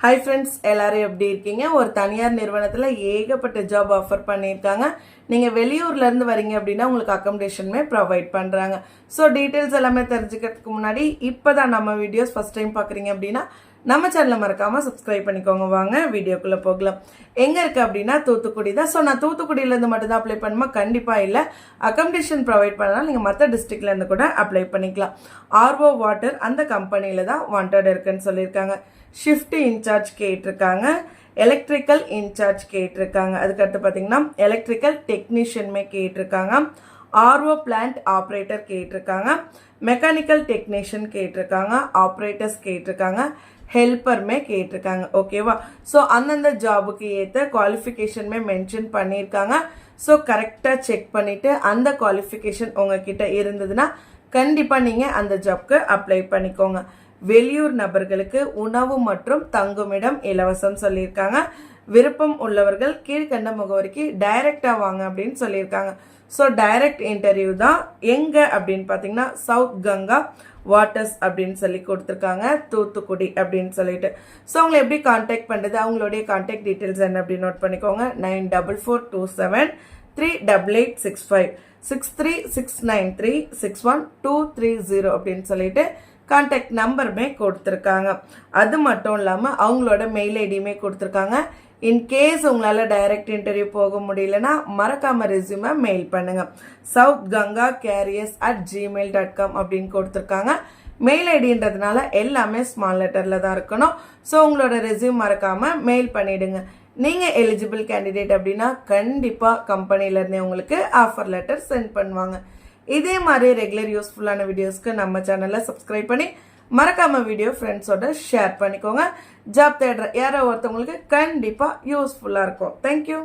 Hi friends எல்லாரும் எப்படி இருக்கீங்க? ஒரு தனியார் நிறுவனத்தில் ஏகப்பட்ட ஜாப் ஆஃபர் பண்ணியிருக்காங்க. நீங்கள் வெளியூர்லேருந்து வரீங்க அப்படின்னா உங்களுக்கு அக்கமடேஷனுமே ப்ரொவைட் பண்ணுறாங்க ஸோ டீட்டெயில்ஸ் எல்லாமே தெரிஞ்சுக்கிறதுக்கு முன்னாடி இப்போ தான் நம்ம வீடியோஸ் ஃபஸ்ட் டைம் பார்க்குறீங்க அப்படின்னா நம்ம சேனலை மறக்காமல் சப்ஸ்கிரைப் பண்ணிக்கோங்க. வாங்க வீடியோக்குள்ளே போகலாம். எங்கே இருக்குது அப்படின்னா தூத்துக்குடி தான். ஸோ நான் தூத்துக்குடியிலேருந்து மட்டும்தான் அப்ளை பண்ணுமா? கண்டிப்பாக இல்லை. அக்கமடேஷன் ப்ரொவைட் பண்ணால் நீங்கள் மற்ற டிஸ்ட்ரிக்ட்லேருந்து கூட அப்ளை பண்ணிக்கலாம். ஆர்ஓ வாட்டர் அந்த கம்பெனியில் தான் வாண்டட் இருக்குன்னு சொல்லியிருக்காங்க. ஷிஃப்ட் இன்சார்ஜ் கேட்டிருக்காங்க. எலக்ட்ரிக்கல் இன்சார்ஜ் கேட்டிருக்காங்க. அதுக்கடுத்து பார்த்தீங்கன்னா எலக்ட்ரிக்கல் டெக்னீஷியனுமே கேட்டிருக்காங்க. ஆர்ஓ பிளான்ட் ஆப்ரேட்டர் கேட்டிருக்காங்க. மெக்கானிக்கல் டெக்னீஷியன் கேட்டிருக்காங்க. ஆப்ரேட்டர்ஸ் கேட்டிருக்காங்க. ஹெல்ப்பருமே கேட்டிருக்காங்க. ஓகேவா ஸோ அந்தந்த ஜாபுக்கு ஏற்ற குவாலிஃபிகேஷனுமே மென்ஷன் பண்ணியிருக்காங்க. ஸோ கரெக்டாக செக் பண்ணிவிட்டு அந்த குவாலிஃபிகேஷன் உங்ககிட்ட இருந்ததுன்னா கண்டிப்பாக நீங்கள் அந்த ஜாப்க்கு அப்ளை பண்ணிக்கோங்க. வெளியூர் நபர்களுக்கு உணவு மற்றும் தங்குமிடம் இலவசம் சொல்லியிருக்காங்க. விருப்பம் உள்ளவர்கள் கீழ்கண்ட முகவரிக்கு டைரக்டா வாங்க அப்படின்னு சொல்லியிருக்காங்க. ஸோ டைரக்ட் இன்டர்வியூ தான் எங்க அப்படின்னு பார்த்தீங்கன்னா சவுத் கங்கா வாட்டர்ஸ் அப்படின்னு சொல்லி கொடுத்துருக்காங்க தூத்துக்குடி அப்படின்னு சொல்லிட்டு. ஸோ அவங்களை எப்படி காண்டாக்ட் பண்ணுறது அவங்களுடைய காண்டாக்ட் டீட்டெயில்ஸ் என்ன அப்படின்னு நோட் பண்ணிக்கோங்க. Nine double four two seven three double eight six five six three six nine three six one two three zero அப்படின்னு சொல்லிட்டு கான்டாக்ட் நம்பருமே கொடுத்துருக்காங்க. அது மட்டும் இல்லாமல் அவங்களோட மெயில் ஐடியுமே கொடுத்துருக்காங்க. இன்கேஸ் உங்களால் டைரக்ட் இன்டர்வியூ போக முடியலன்னா மறக்காம ரெசியூமை மெயில் பண்ணுங்க. South Ganga carriers at gmail dot com அப்படின்னு கொடுத்துருக்காங்க. மெயில் ஐடின்றதுனால எல்லாமே ஸ்மால் லெட்டரில் தான் இருக்கணும். ஸோ உங்களோட ரெசியூம் மறக்காம மெயில் பண்ணிடுங்க. நீங்கள் எலிஜிபிள் கேண்டிடேட் அப்படின்னா கண்டிப்பாக கம்பெனிலேருந்தே உங்களுக்கு ஆஃபர் லெட்டர் சென்ட் பண்ணுவாங்க. இதே மாதிரி ரெகுலர் யூஸ்ஃபுல்லான வீடியோஸ்க்கு நம்ம சேனலை சப்ஸ்கிரைப் பண்ணி மறக்காம வீடியோ ஃப்ரெண்ட்ஸோட ஷேர் பண்ணிக்கோங்க. ஜாப் தேடுற யாரோ ஒருத்தவங்களுக்கு கண்டிப்பாக யூஸ்ஃபுல்லாக இருக்கும். தேங்க்யூ